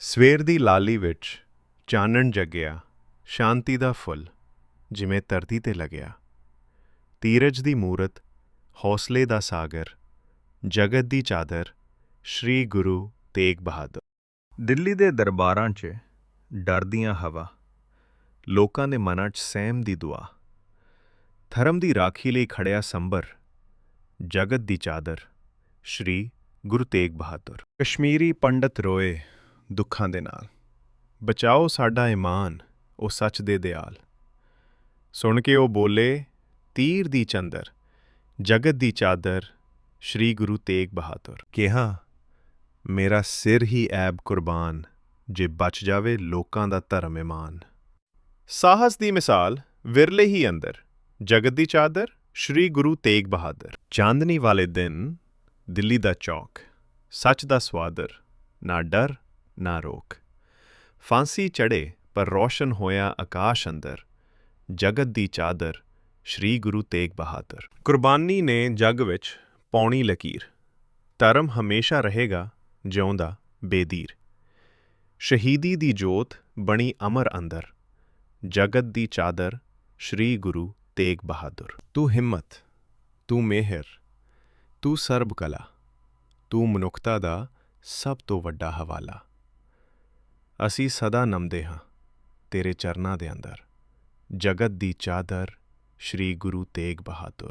ਸਵੇਰ ਦੀ ਲਾਲੀ ਵਿੱਚ ਚਾਨਣ ਜਗਿਆ, ਸ਼ਾਂਤੀ ਦਾ ਫੁੱਲ, ਜਿਵੇਂ ਧਰਤੀ ਤੇ ਲੱਗਿਆ। ਤੀਰਜ ਦੀ ਮੂਰਤ, ਹੌਸਲੇ ਦਾ ਸਾਗਰ, ਜਗਤ ਦੀ ਚਾਦਰ, ਸ਼੍ਰੀ ਗੁਰੂ ਤੇਗ ਬਹਾਦਰ। ਦਿੱਲੀ ਦੇ ਦਰਬਾਰਾਂ 'ਚ ਡਰਦੀਆਂ ਹਵਾ, ਲੋਕਾਂ ਦੇ ਮਨਾਂ 'ਚ ਸਹਿਮ ਦੀ ਦੁਆ। ਧਰਮ ਦੀ ਰਾਖੀ ਲਈ ਖੜਿਆ ਸੰਬਰ, ਜਗਤ ਦੀ ਚਾਦਰ, ਸ਼੍ਰੀ ਗੁਰੂ ਤੇਗ ਬਹਾਦਰ। ਕਸ਼ਮੀਰੀ ਪੰਡਤ ਰੋਏ ਦੁੱਖਾਂ ਦੇ ਨਾਲ। ਬਚਾਓ ਸਾਡਾ ਈਮਾਨ, ਉਹ ਸੱਚ ਦੇ ਦਿਆਲ। ਸੁਣ ਕੇ ਉਹ ਬੋਲੇ, ਤੀਰ ਦੀ ਚੰਦਰ, ਜਗਤ ਦੀ ਚਾਦਰ, ਸ਼੍ਰੀ ਗੁਰੂ ਤੇਗ ਬਹਾਦਰ। ਕਿਹਾ, ਮੇਰਾ ਸਿਰ ਹੀ ਐਬ ਕੁਰਬਾਨ, ਜੇ ਬਚ ਜਾਵੇ ਲੋਕਾਂ ਦਾ ਧਰਮ ਇਮਾਨ। ਸਾਹਸ ਦੀ ਮਿਸਾਲ, ਵਿਰਲੇ ਹੀ ਅੰਦਰ, ਜਗਤ ਦੀ ਚਾਦਰ, ਸ਼੍ਰੀ ਗੁਰੂ ਤੇਗ ਬਹਾਦਰ। ਚਾਂਦਨੀ ਵਾਲੇ ਦਿਨ, ਦਿੱਲੀ ਦਾ ਚੌਕ, ਸੱਚ ਦਾ ਸਵਾਦਰ, ਨਾ ਡਰ ਨਾ ਰੋਕ। ਫਾਂਸੀ ਚੜੇ ਪਰ ਰੋਸ਼ਨ ਹੋਇਆ ਆਕਾਸ਼ ਅੰਦਰ। ਜਗਤ ਦੀ ਚਾਦਰ, ਸ਼੍ਰੀ ਗੁਰੂ ਤੇਗ ਬਹਾਦਰ। ਕੁਰਬਾਨੀ ਨੇ ਜਗ ਵਿੱਚ ਪੌਣੀ ਲਕੀਰ। ਧਰਮ ਹਮੇਸ਼ਾ ਰਹੇਗਾ, ਜਿਉਂਦਾ ਬੇਦੀਰ। ਸ਼ਹੀਦੀ ਦੀ ਜੋਤ ਬਣੀ ਅਮਰ ਅੰਦਰ। ਜਗਤ ਦੀ ਚਾਦਰ, ਸ਼੍ਰੀ ਗੁਰੂ ਤੇਗ ਬਹਾਦਰ। ਤੂੰ ਹਿੰਮਤ, ਤੂੰ ਮਿਹਰ, ਤੂੰ ਸਰਬ ਕਲਾ ਤੂੰ ਮਨੁੱਖਤਾ ਦਾ ਸਭ ਤੋਂ ਵੱਡਾ ਹਵਾਲਾ। ਅਸੀਂ ਸਦਾ ਨਮਦੇ ਹਾਂ ਤੇਰੇ ਚਰਨਾਂ ਦੇ ਅੰਦਰ। ਜਗਤ ਦੀ ਚਾਦਰ ਸ਼੍ਰੀ ਗੁਰੂ ਤੇਗ ਬਹਾਦਰ।